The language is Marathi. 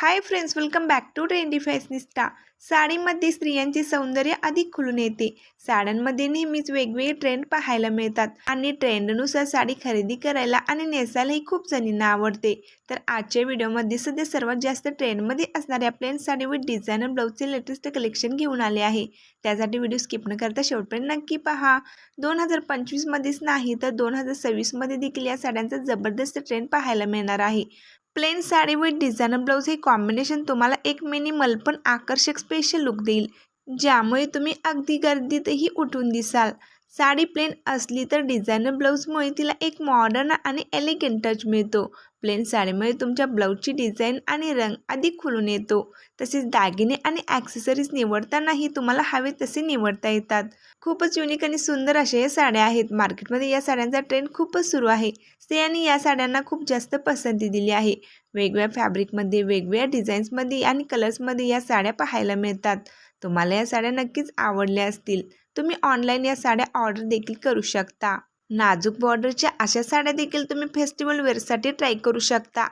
Hi friends welcome back to trendy fashionista साडीमध्ये स्त्रियांचे सौंदर्य अधिक खुलून येते. साड्यांमध्ये नेहमीच वेगवेगळे ट्रेंड पाहायला मिळतात. आणि ट्रेंडनुसार साडी खरेदी करायला आणि नेसायलाही खूप जणींना आवडते. तर आजच्या व्हिडिओमध्ये सध्या सर्वात जास्त ट्रेंडमध्ये असणाऱ्या प्लेन साडी विथ डिझायनर ब्लाऊजचे लेटेस्ट कलेक्शन घेऊन आले आहे. त्यासाठी व्हिडिओ स्किप न करता शेवटपर्यंत नक्की पहा. दोन हजार पंचवीसमध्येच नाही तर दोन हजार सव्वीसमध्ये देखील या साड्यांचा जबरदस्त ट्रेंड पाहायला मिळणार आहे. Plain sari with designer blouse हे कॉम्बिनेशन तुम्हाला एक मिनिमल पण आकर्षक स्पेशल लुक देईल. ज्यामुळे तुम्ही अगदी गर्दीतही उठून दिसाल. साडी प्लेन असली तर डिझायनर ब्लाऊजमुळे तिला एक मॉडर्न आणि एलिगंट टच मिळतो. प्लेन साडीमुळे तुमच्या ब्लाऊजची डिझाईन आणि रंग अधिक खुलून येतो. तसेच दागिने आणि ॲक्सेसरीज निवडतानाही तुम्हाला हवे तसे निवडता येतात. खूपच युनिक आणि सुंदर अशा या साड्या आहेत. मार्केटमध्ये या साड्यांचा ट्रेंड खूपच सुरू आहे. स्त्रियांनी या साड्यांना खूप जास्त पसंती दिली आहे. वेगवेगळ्या फॅब्रिकमध्ये वेगवेगळ्या डिझाईन्समध्ये आणि कलर्समध्ये या साड्या पाहायला मिळतात. तुम्हाला या साड्या नक्कीच आवडल्या असतील. तुम्ही ऑनलाईन या साड्या ऑर्डर देखील करू शकता. नाजूक बॉर्डरच्या अशा साड्या देखील तुम्ही फेस्टिवल वेअरसाठी ट्राय करू शकता.